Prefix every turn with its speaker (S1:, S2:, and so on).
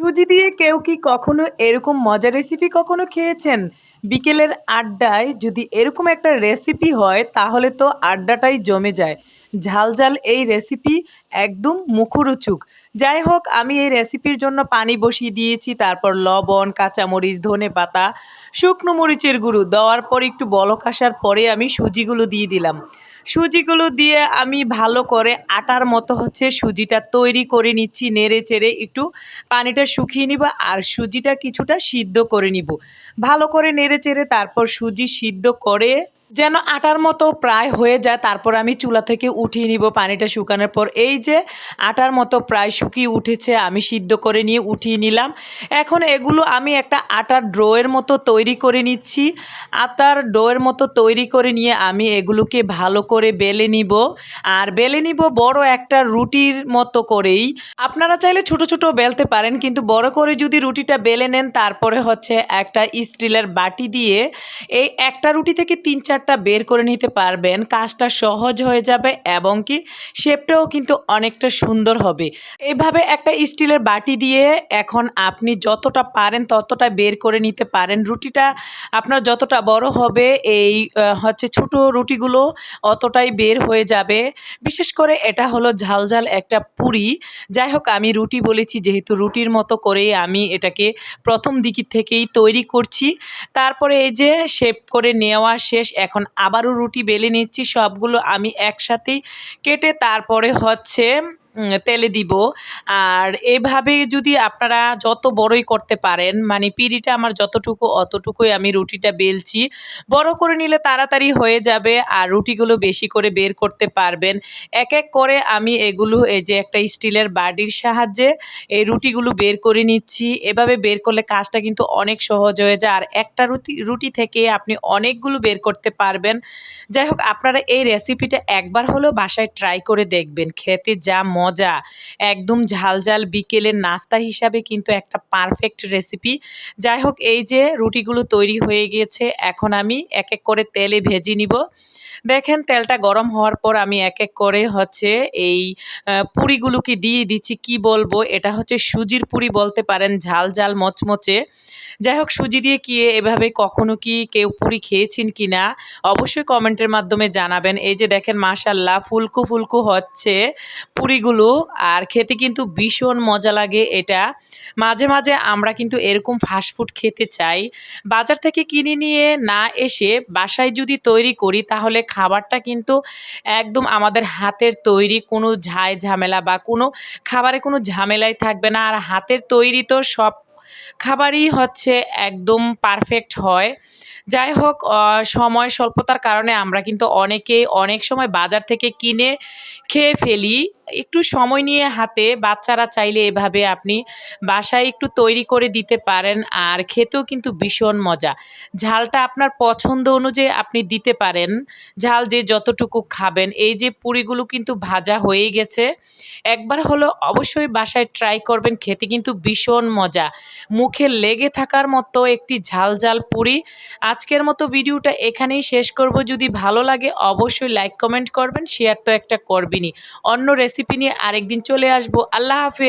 S1: সুজি দিয়ে কেউ কি কখনো এরকম মজার রেসিপি কখনো খেয়েছেন? বিকেলের আড্ডায় যদি এরকম একটা রেসিপি হয়, তাহলে তো আড্ডাটাই জমে যায়। ঝাল ঝাল এই রেসিপি একদম মুখরোচক। যাই হোক, আমি এই রেসিপির জন্য পানি বসিয়ে দিয়েছি, তারপর লবণ, কাঁচামরিচ, ধনে পাতা, শুকনো মরিচের গুঁড়ো দেওয়ার পর একটু বলক আসার পরে আমি সুজিগুলো দিয়ে দিলাম। সুজিগুলো দিয়ে আমি ভালো করে আটার মতো হচ্ছে সুজিটা তৈরি করে নিচ্ছি, নেড়ে চেড়ে একটু পানিটা শুকিয়ে নিব আর সুজিটা কিছুটা সিদ্ধ করে নিব। ভালো করে নেড়ে চেড়ে তারপর সুজি সিদ্ধ করে যেন আটার মতো প্রায় হয়ে যায়, তারপর আমি চুলা থেকে উঠিয়ে নিব পানিটা শুকানোর পর। এই যে আটার মতো প্রায় শুকিয়ে উঠেছে, আমি সিদ্ধ করে নিয়ে উঠিয়ে নিলাম। এখন এগুলো আমি একটা আটার ড্রোয়ের মতো তৈরি করে নিচ্ছি। আটার ডোয়ের মতো তৈরি করে নিয়ে আমি এগুলোকে ভালো করে বেলে নিব। আর বেলে নিব বড় একটা রুটির মতো করেই। আপনারা চাইলে ছোট ছোট বেলতে পারেন, কিন্তু বড় করে যদি রুটিটা বেলে নেন, তারপরে হচ্ছে একটা স্টিলের বাটি দিয়ে এই একটা রুটি থেকে তিন চারটা বের করে নিতে পারবেন, কাজটা সহজ হয়ে যাবে এবং কি শেপটাও কিন্তু অনেকটা সুন্দর হবে। এইভাবে একটা স্টিলের বাটি দিয়ে এখন আপনি যতটা পারেন ততটা বের করে নিতে পারেন। রুটিটা আপনার যতটা বড় হবে এই হচ্ছে ছোট রুটিগুলো অতটাই বের হয়ে যাবে। বিশেষ করে এটা হলো ঝাল ঝাল একটা পুরি। যাই হোক, আমি রুটি বলেছি, যেহেতু রুটির মতো করেই আমি এটাকে প্রথম দিকের থেকেই তৈরি করছি। তারপরে এই যে শেপ করে নেওয়া শেষ এখন আবারও রুটি বেলে নিচ্ছি সবগুলো আমি একসাথেই কেটে তারপরে হচ্ছে তেলে দিব। আর এভাবে যদি আপনারা যত বড়ই করতে পারেন মানে পিঁড়িটা আমার যতটুকু অতটুকুই আমি রুটিটা বেলছি, বড় করে নিলে তাড়াতাড়ি হয়ে যাবে আর রুটিগুলো বেশি করে বের করতে পারবেন। এক এক করে আমি এগুলো, এই যে একটা স্টিলের বাটির সাহায্যে এই রুটিগুলো বের করে নিচ্ছি। এভাবে বের করলে কাজটা কিন্তু অনেক সহজ হয়ে যায়। আর একটা রুটি রুটি থেকে আপনি অনেকগুলো বের করতে পারবেন। যাই হোক, আপনারা এই রেসিপিটা একবার হলেও বাসায় ট্রাই করে দেখবেন। খেতে যা মজা। একদম ঝাল ঝাল বিকেলের নাস্তা হিসাবে কিন্তু একটা পারফেক্ট রেসিপি যাই হোক, এই যে রুটিগুলো তৈরি হয়ে গিয়েছে এখন আমি এক এক করে তেলে ভেজে নিব। দেখেন, তেলটা গরম হওয়ার পর আমি এক এক করে হচ্ছে এই পুরিগুলোকে দিয়ে দিচ্ছি। কি বলব? এটা হচ্ছে সুজির পুরি বলতে পারেন ঝাল ঝাল মচমচে। যাই হোক, সুজি দিয়ে কি এভাবে কখনো কি কেউ পুরি খেয়েছেন কি না, অবশ্যই কমেন্টের মাধ্যমে জানাবেন। এই যে দেখেন মাশাল্লাহ ফুলকু ফুলকু হচ্ছে পুরিগুলো। আর খেতে কিন্তু ভীষণ মজা লাগে এটা। মাঝে মাঝে আমরা কিন্তু এরকম ফাস্টফুড খেতে চাই। বাজার থেকে কিনে নিয়ে না এসে বাসায় যদি তৈরি করি, তাহলে খাবারটা কিন্তু একদম আমাদের হাতের তৈরি কোনো ঝায় ঝামেলা বা কোনো খাবারে কোনো ঝামেলাই থাকবে না। আর হাতের তৈরি তো সব খাবারই হচ্ছে একদম পারফেক্ট হয়। যাই হোক সময় স্বল্পতার কারণে আমরা কিন্তু অনেকেই অনেক সময় বাজার থেকে কিনে খেয়ে ফেলি। একটু সময় নিয়ে হাতে বাচ্চারা চাইলে এভাবে আপনি বাসায় একটু তৈরি করে দিতে পারেন আর খেতেও কিন্তু ভীষণ মজা। ঝালটা আপনার পছন্দ অনুযায়ী আপনি দিতে পারেন। ঝাল যে যতটুকু খাবেন, এই যে পুরিগুলো কিন্তু ভাজা হয়ে গেছে। একবার হলো অবশ্যই বাসায় ট্রাই করবেন, খেতে কিন্তু ভীষণ মজা। মুখে লেগে থাকার মতো একটি ঝাল ঝাল পুরি। আজকের মতো ভিডিওটা এখানেই শেষ করব। যদি ভালো লাগে অবশ্যই লাইক কমেন্ট করবেন শেয়ার তো একটা করবেনই। অন্য রেসিপি নিয়ে আরেকদিন চলে আসব। আল্লাহ হাফেজ।